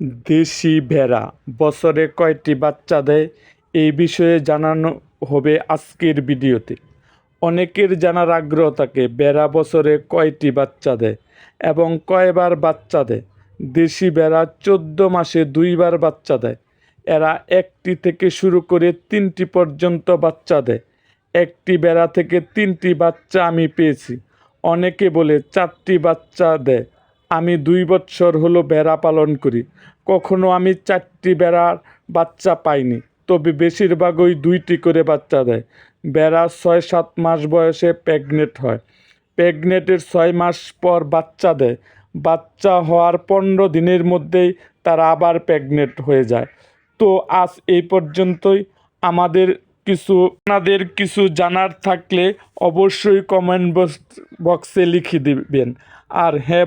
দেশি ভেড়া। বছরে কয়টি বাচ্চা দেয়, এই বিষয়ে জানানো হবে আজকের ভিডিওতে। অনেকের জানার আগ্রহ থাকে, ভেড়া বছরে কয়টি বাচ্চা দেয় এবং কয়বার বাচ্চা দেয়। দেশি ভেড়া চোদ্দ মাসে দুইবার বাচ্চা দেয়। এরা একটি থেকে শুরু করে তিনটি পর্যন্ত বাচ্চা দেয়। একটি বেড়া থেকে তিনটি বাচ্চা আমি পেয়েছি। অনেকে বলে চারটি বাচ্চা দেয়। আমি দুই বছর হলো বেড়া পালন করি। কখনো আমি চারটি বেড়ার বাচ্চা পাইনি, তবে বেশিরভাগই দুইটি করে বাচ্চা দেয়। বেড়া ছয় সাত মাস বয়সে প্রেগনেন্ট হয়। প্রেগনেন্টের ছয় মাস পর বাচ্চা দেয়। বাচ্চা হওয়ার পনেরো দিনের মধ্যেই তারা আবার প্রেগনেন্ট হয়ে যায়। তো আজ এই পর্যন্তই। আমাদের কিছু, আপনাদের কিছু জানার থাকলে অবশ্যই কমেন্ট বক্সে লিখে দিবেন। আর হ্যাঁ